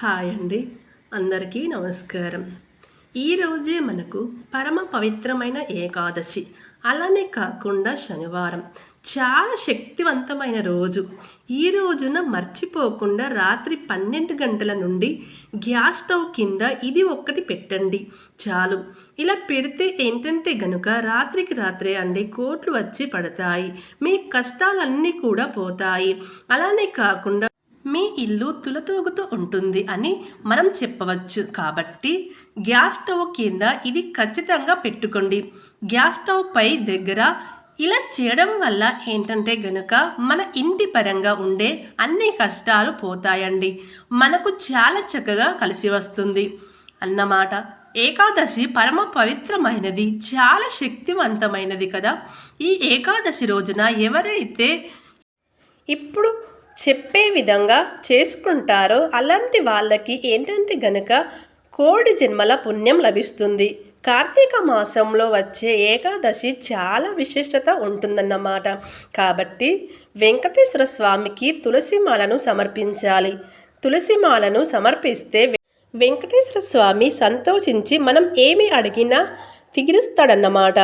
Hi అండి. అందరికీ నమస్కారం. ఈరోజే మనకు పరమ పవిత్రమైన ఏకాదశి. అలానే కాకుండా శనివారం. చాలా శక్తివంతమైన రోజు. ఈ రోజున మర్చిపోకుండా రాత్రి పన్నెండు గంటల నుండి గ్యాస్ స్టవ్ కింద ఇది ఒక్కటి పెట్టండి. చాలు. ఇలా పెడితే ఏంటంటే గనుక రాత్రికి రాత్రే అండి కోట్లు వచ్చి పడతాయి. మీ కష్టాలన్నీ కూడా పోతాయి. అలానే కాకుండా మీ ఇల్లు తులతూగుతూ ఉంటుంది అని మనం చెప్పవచ్చు. కాబట్టి గ్యాస్ స్టవ్ కింద ఇది ఖచ్చితంగా పెట్టుకోండి. గ్యాస్ స్టవ్ పై దగ్గర ఇలా చేయడం వల్ల ఏంటంటే గనుక మన ఇంటి పరంగా ఉండే అన్ని కష్టాలు పోతాయండి. మనకు చాలా చక్కగా కలిసి వస్తుంది. అన్నమాట ఏకాదశి పరమ పవిత్రమైనది చాలా శక్తివంతమైనది కదా. ఈ ఏకాదశి రోజున ఎవరైతే ఇప్పుడు చెప్పే విధంగా చేసుకుంటారో అలాంటి వాళ్ళకి ఏంటంటే గనక కోడి జన్మల పుణ్యం లభిస్తుంది. కార్తీక మాసంలో వచ్చే ఏకాదశి చాలా విశిష్టత ఉంటుందన్నమాట. కాబట్టి వెంకటేశ్వర స్వామికి తులసిమాలను సమర్పించాలి. తులసిమాలను సమర్పిస్తే వెంకటేశ్వర స్వామి సంతోషించి మనం ఏమి అడిగినా తిగిరుస్తాడన్నమాట.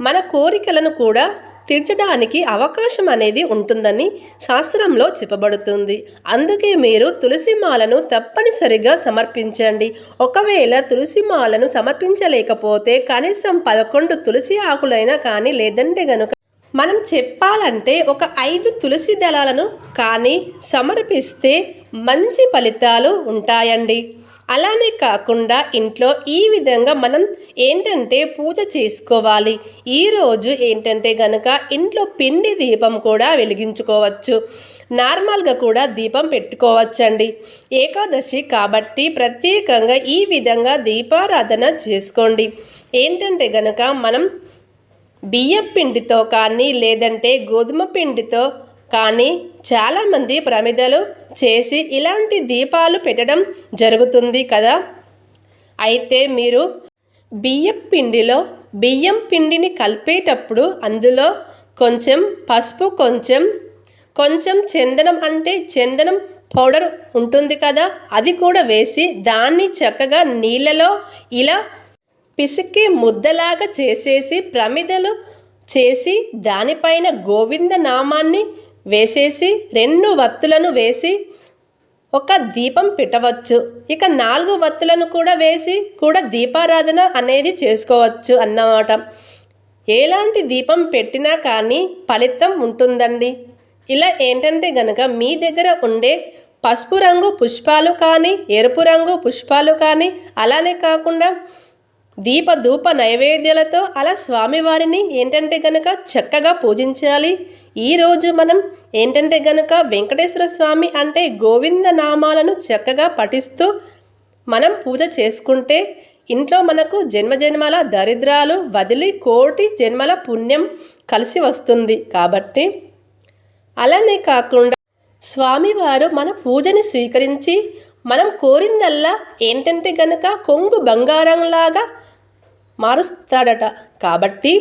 మన కోరికలను కూడా తీర్చడానికి అవకాశం అనేది ఉంటుందని శాస్త్రంలో చెప్పబడుతుంది. అందుకే మీరు తులసి మాలను తప్పనిసరిగా సమర్పించండి. ఒకవేళ తులసి మాలను సమర్పించలేకపోతే కనీసం పదకొండు తులసి ఆకులైనా కానీ లేదంటే గనుక మనం చెప్పాలంటే ఒక ఐదు తులసి దళాలను కానీ సమర్పిస్తే మంచి ఫలితాలు ఉంటాయండి. అలానే కాకుండా ఇంట్లో ఈ విధంగా మనం ఏంటంటే పూజ చేసుకోవాలి. ఈరోజు ఏంటంటే గనక ఇంట్లో పిండి దీపం కూడా వెలిగించుకోవచ్చు. నార్మల్గా కూడా దీపం పెట్టుకోవచ్చండి. ఏకాదశి కాబట్టి ప్రత్యేకంగా ఈ విధంగా దీపారాధన చేసుకోండి. ఏంటంటే గనక మనం బియ్యం పిండితో కానీ లేదంటే గోధుమ పిండితో కానీ చాలామంది ప్రమిదలు చేసి ఇలాంటి దీపాలు పెట్టడం జరుగుతుంది కదా? అయితే మీరు బియ్యం పిండిలో బియ్యం పిండిని కలిపేటప్పుడు అందులో కొంచెం పసుపు కొంచెం కొంచెం చందనం అంటే చందనం పౌడర్ ఉంటుంది కదా? అది కూడా వేసి దాన్ని చక్కగా నీళ్ళలో ఇలా పిసికి ముద్దలాగా చేసేసి ప్రమిదలు చేసి దానిపైన గోవింద నామాన్ని వేసేసి రెండు వత్తులను వేసి ఒక దీపం పెట్టవచ్చు. ఇక నాలుగు వత్తులను కూడా వేసి కూడా దీపారాధన అనేది చేసుకోవచ్చు అన్నమాట. ఎలాంటి దీపం పెట్టినా కానీ ఫలితం ఉంటుందండి. ఇలా ఏంటంటే గనక మీ దగ్గర ఉండే పసుపు రంగు పుష్పాలు కానీ ఎరుపు రంగు పుష్పాలు కానీ అలానే కాకుండా దీప ధూప నైవేద్యాలతో అలా స్వామివారిని ఏంటంటే గనక చక్కగా పూజించాలి. ఈరోజు మనం ఏంటంటే గనక వెంకటేశ్వర స్వామి అంటే గోవింద నామాలను చక్కగా పఠిస్తూ మనం పూజ చేసుకుంటే ఇంట్లో మనకు జన్మజన్మల దరిద్రాలు వదిలి కోటి జన్మల పుణ్యం కలిసి వస్తుంది కాబట్టి అలానే కాకుండా స్వామివారు మన పూజని స్వీకరించి మనం కోరిందల్లా ఏంటంటే గనక కొంగు బంగారంలాగా మారుస్తాడట. కాబట్టి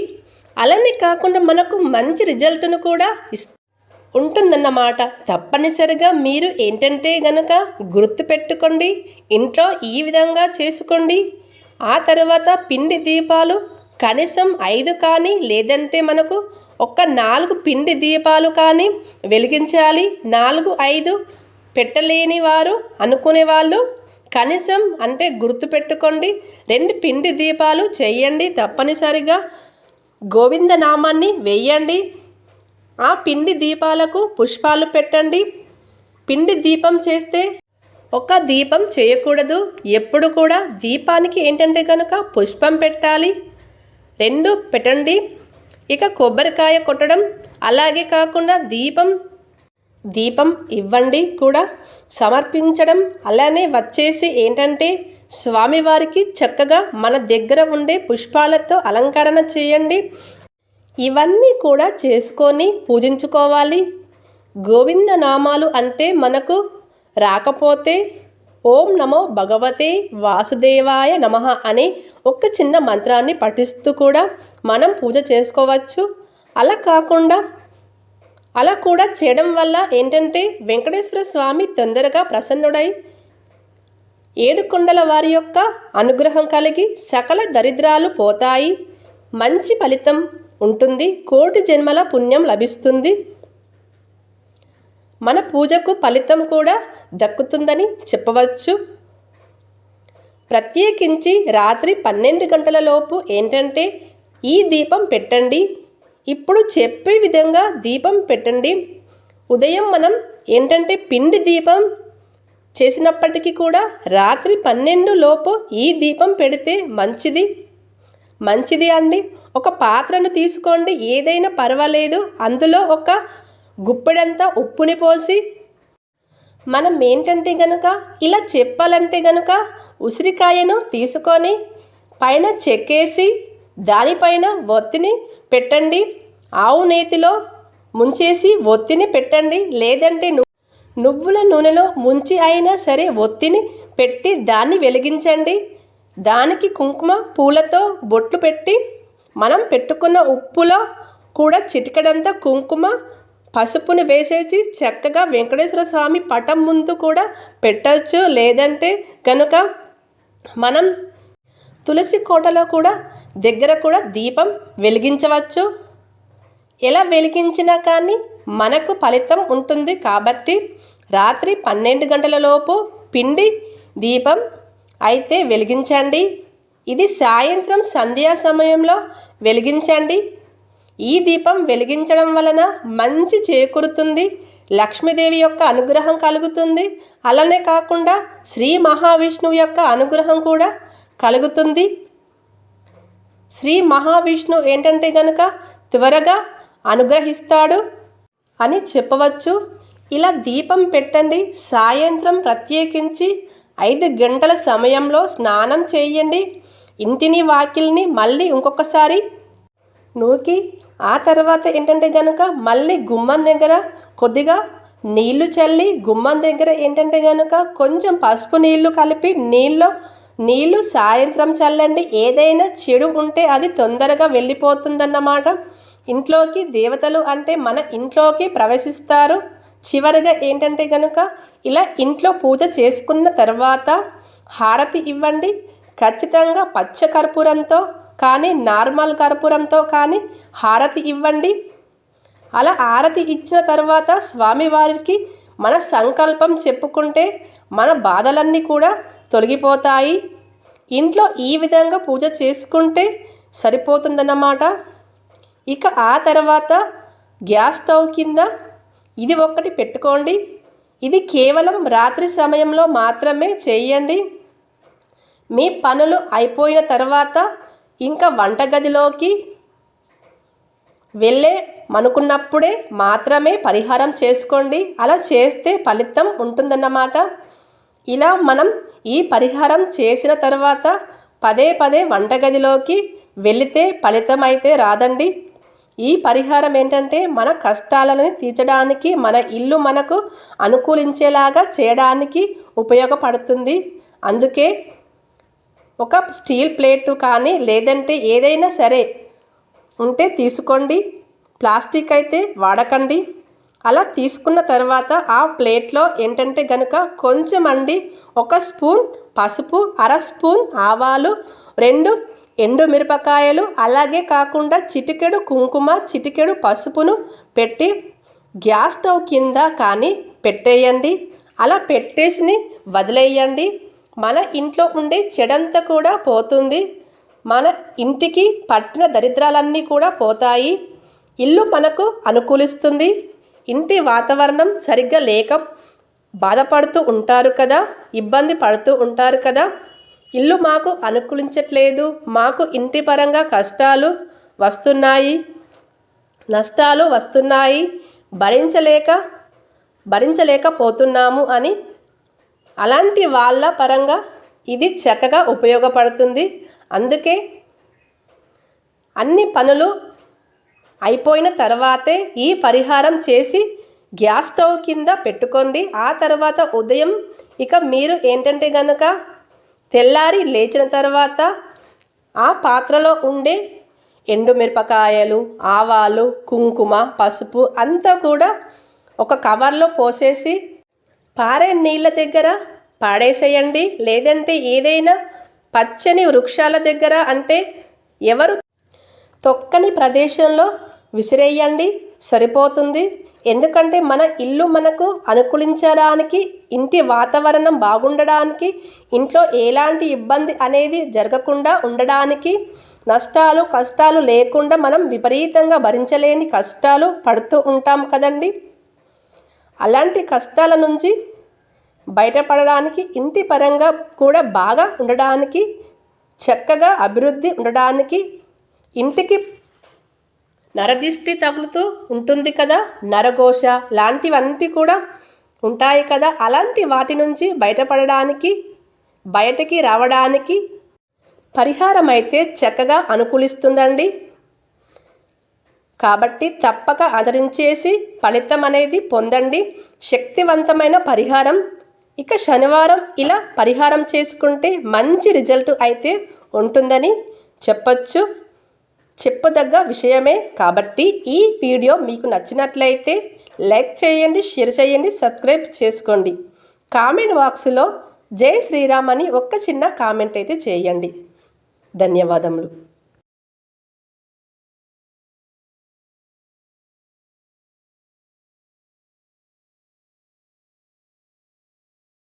అలానే కాకుండా మనకు మంచి రిజల్ట్ను కూడా ఇస్ ఉంటుందన్నమాట. తప్పనిసరిగా మీరు ఏంటంటే గనక గుర్తుపెట్టుకోండి ఇంట్లో ఈ విధంగా చేసుకోండి. ఆ తర్వాత పిండి దీపాలు కనీసం ఐదు కానీ లేదంటే మనకు ఒక నాలుగు పిండి దీపాలు కానీ వెలిగించాలి. నాలుగు ఐదు పెట్టలేని వారు అనుకునే వాళ్ళు కనీసం అంటే గుర్తుపెట్టుకోండి రెండు పిండి దీపాలు చేయండి తప్పనిసరిగా. గోవింద నామాన్ని వేయండి. ఆ పిండి దీపాలకు పుష్పాలు పెట్టండి. పిండి దీపం చేస్తే ఒక దీపం చేయకూడదు. ఎప్పుడు కూడా దీపానికి ఏంటంటే కనుక పుష్పం పెట్టాలి. రెండు పెట్టండి. ఇక కొబ్బరికాయ కొట్టడం. అలాగే కాకుండా దీపం దీపం ఇవ్వండి కూడా. సమర్పించడం అలానే వచ్చేసి ఏంటంటే స్వామివారికి చక్కగా మన దగ్గర ఉండే పుష్పాలతో అలంకరణ చేయండి. ఇవన్నీ కూడా చేసుకొని పూజించుకోవాలి. గోవింద నామాలు అంటే మనకు రాకపోతే ఓం నమో భగవతే వాసుదేవాయ నమ అని ఒక చిన్న మంత్రాన్ని పఠిస్తూ కూడా మనం పూజ చేసుకోవచ్చు. అలా కాకుండా అలా కూడా చేయడం వల్ల ఏంటంటే వెంకటేశ్వర స్వామి తొందరగా ప్రసన్నుడై ఏడుకొండల వారి యొక్క అనుగ్రహం కలిగి సకల దరిద్రాలు పోతాయి. మంచి ఫలితం ఉంటుంది. కోటి జన్మల పుణ్యం లభిస్తుంది. మన పూజకు ఫలితం కూడా దక్కుతుందని చెప్పవచ్చు. ప్రత్యేకించి రాత్రి పన్నెండు గంటల లోపు ఏంటంటే ఈ దీపం పెట్టండి. ఇప్పుడు చెప్పే విధంగా దీపం పెట్టండి. ఉదయం మనం ఏంటంటే పిండి దీపం చేసినప్పటికీ కూడా రాత్రి పన్నెండు లోపు ఈ దీపం పెడితే మంచిది. మంచిది అండి. ఒక పాత్రను తీసుకోండి. ఏదైనా పర్వాలేదు. అందులో ఒక గుప్పెడంతా ఉప్పుని పోసి మనం ఏంటంటే గనుక ఇలా చెప్పాలంటే గనుక ఉసిరికాయను తీసుకొని పైన చెక్కేసి దానిపైన ఒత్తిని పెట్టండి. ఆవు నేతిలో ముంచేసి ఒత్తిని పెట్టండి. లేదంటే నువ్వుల నూనెలో ముంచి అయినా సరే ఒత్తిని పెట్టి దాన్ని వెలిగించండి. దానికి కుంకుమ పూలతో బొట్లు పెట్టి మనం పెట్టుకున్న ఉప్పులో కూడా చిటికడంతా కుంకుమ పసుపును వేసేసి చక్కగా వెంకటేశ్వర స్వామి పటం ముందు కూడా పెట్టచ్చు. లేదంటే కనుక మనం తులసి కోటలో కూడా దగ్గర కూడా దీపం వెలిగించవచ్చు. ఎలా వెలిగించినా కానీ మనకు ఫలితం ఉంటుంది కాబట్టి రాత్రి పన్నెండు గంటల లోపు పిండి దీపం అయితే వెలిగించండి. ఇది సాయంత్రం సంధ్యా సమయంలో వెలిగించండి. ఈ దీపం వెలిగించడం వలన మంచి చేకూరుతుంది. లక్ష్మీదేవి యొక్క అనుగ్రహం కలుగుతుంది. అలానే కాకుండా శ్రీ మహావిష్ణువు యొక్క అనుగ్రహం కూడా కలుగుతుంది. శ్రీ మహావిష్ణు ఏంటంటే గనక త్వరగా అనుగ్రహిస్తాడు అని చెప్పవచ్చు. ఇలా దీపం పెట్టండి సాయంత్రం ప్రత్యేకించి ఐదు గంటల సమయంలో స్నానం చేయండి. ఇంటిని వాకిల్ని మళ్ళీ ఇంకొకసారి నూకి ఆ తర్వాత ఏంటంటే కనుక మళ్ళీ గుమ్మం దగ్గర కొద్దిగా నీళ్ళు చల్లి గుమ్మం దగ్గర ఏంటంటే కనుక కొంచెం పసుపు నీళ్ళు కలిపి నీళ్ళు నీళ్ళు సాయంత్రం చల్లండి. ఏదైనా చెడు ఉంటే అది తొందరగా వెళ్ళిపోతుందన్నమాట. ఇంట్లోకి దేవతలు అంటే మన ఇంట్లోకి ప్రవేశిస్తారు. చివరిగా ఏంటంటే కనుక ఇలా ఇంట్లో పూజ చేసుకున్న తర్వాత హారతి ఇవ్వండి. ఖచ్చితంగా పచ్చ కర్పూరంతో కానీ నార్మల్ కర్పూరంతో కానీ హారతి ఇవ్వండి. అలా హారతి ఇచ్చిన తర్వాత స్వామివారికి మన సంకల్పం చెప్పుకుంటే మన బాధలన్నీ కూడా తొలగిపోతాయి. ఇంట్లో ఈ విధంగా పూజ చేసుకుంటే సరిపోతుందన్నమాట. ఇక ఆ తర్వాత గ్యాస్ స్టవ్ కింద ఇది ఒక్కటి పెట్టుకోండి. ఇది కేవలం రాత్రి సమయంలో మాత్రమే చేయండి. మీ పనులు అయిపోయిన తర్వాత ఇంకా వంటగదిలోకి వెళ్ళే మనుకున్నప్పుడే మాత్రమే పరిహారం చేసుకోండి. అలా చేస్తే ఫలితం ఉంటుందన్నమాట. ఇలా మనం ఈ పరిహారం చేసిన తర్వాత పదే పదే వంటగదిలోకి వెళితే ఫలితం అయితే రాదండి. ఈ పరిహారం ఏంటంటే మన కష్టాలను తీర్చడానికి మన ఇల్లు మనకు అనుకూలించేలాగా చేయడానికి ఉపయోగపడుతుంది. అందుకే ఒక స్టీల్ ప్లేటు కానీ లేదంటే ఏదైనా సరే ఉంటే తీసుకోండి. ప్లాస్టిక్ అయితే వాడకండి. అలా తీసుకున్న తర్వాత ఆ ప్లేట్లో ఏంటంటే గనుక కొంచెం అండి ఒక స్పూన్ పసుపు అర స్పూన్ ఆవాలు రెండు ఎండు మిరపకాయలు అలాగే కాకుండా చిటికెడు కుంకుమ చిటికెడు పసుపును పెట్టి గ్యాస్ స్టవ్ కింద కానీ పెట్టేయండి. అలా పెట్టేసి వదిలేయండి. మన ఇంట్లో ఉండే చెడంతా కూడా పోతుంది. మన ఇంటికి పట్టిన దరిద్రాలన్నీ కూడా పోతాయి. ఇల్లు మనకు అనుకూలిస్తుంది. ఇంటి వాతావరణం సరిగ్గా లేక బాధపడుతూ ఉంటారు కదా ఇబ్బంది పడుతూ ఉంటారు కదా. ఇల్లు మాకు అనుకూలించట్లేదు మాకు ఇంటి పరంగా కష్టాలు వస్తున్నాయి నష్టాలు వస్తున్నాయి భరించలేక భరించలేకపోతున్నాము అని అలాంటి వాళ్ళ పరంగా ఇది చక్కగా ఉపయోగపడుతుంది. అందుకే అన్ని పనులు అయిపోయిన తర్వాతే ఈ పరిహారం చేసి గ్యాస్ స్టవ్ కింద పెట్టుకోండి. ఆ తర్వాత ఉదయం ఇక మీరు ఏంటంటే కనుక తెల్లారి లేచిన తర్వాత ఆ పాత్రలో ఉండే ఎండుమిరపకాయలు ఆవాలు కుంకుమ పసుపు అంతా కూడా ఒక కవర్లో పోసేసి పారే నీళ్ళ దగ్గర పాడేసేయండి. లేదంటే ఏదైనా పచ్చని వృక్షాల దగ్గర అంటే ఎవరు తొక్కని ప్రదేశంలో విసిరేయండి సరిపోతుంది. ఎందుకంటే మన ఇల్లు మనకు అనుకూలించడానికి ఇంటి వాతావరణం బాగుండడానికి ఇంట్లో ఎలాంటి ఇబ్బంది అనేది జరగకుండా ఉండడానికి నష్టాలు కష్టాలు లేకుండా మనం విపరీతంగా భరించలేని కష్టాలు పడుతూ ఉంటాం కదండి. అలాంటి కష్టాల నుంచి బయటపడడానికి ఇంటి పరంగా కూడా బాగా ఉండడానికి చక్కగా అభివృద్ధి ఉండడానికి ఇంటికి నరదిష్టి తగులుతూ ఉంటుంది కదా నరఘోష లాంటివంటి కూడా ఉంటాయి కదా. అలాంటి వాటి నుంచి బయటపడడానికి బయటకి రావడానికి పరిహారం అయితే చక్కగా అనుకూలిస్తుందండి. కాబట్టి తప్పక ఆచరించేసి ఫలితం అనేది పొందండి. శక్తివంతమైన పరిహారం. ఇక శనివారం ఇలా పరిహారం చేసుకుంటే మంచి రిజల్ట్ అయితే ఉంటుందని చెప్పచ్చు. చెప్పదగ్గ విషయమే కాబట్టి ఈ వీడియో మీకు నచ్చినట్లయితే లైక్ చేయండి షేర్ చేయండి సబ్స్క్రైబ్ చేసుకోండి. కామెంట్ బాక్స్లో జై శ్రీరామ్ అని ఒక్క చిన్న కామెంట్ అయితే చేయండి. ధన్యవాదములు.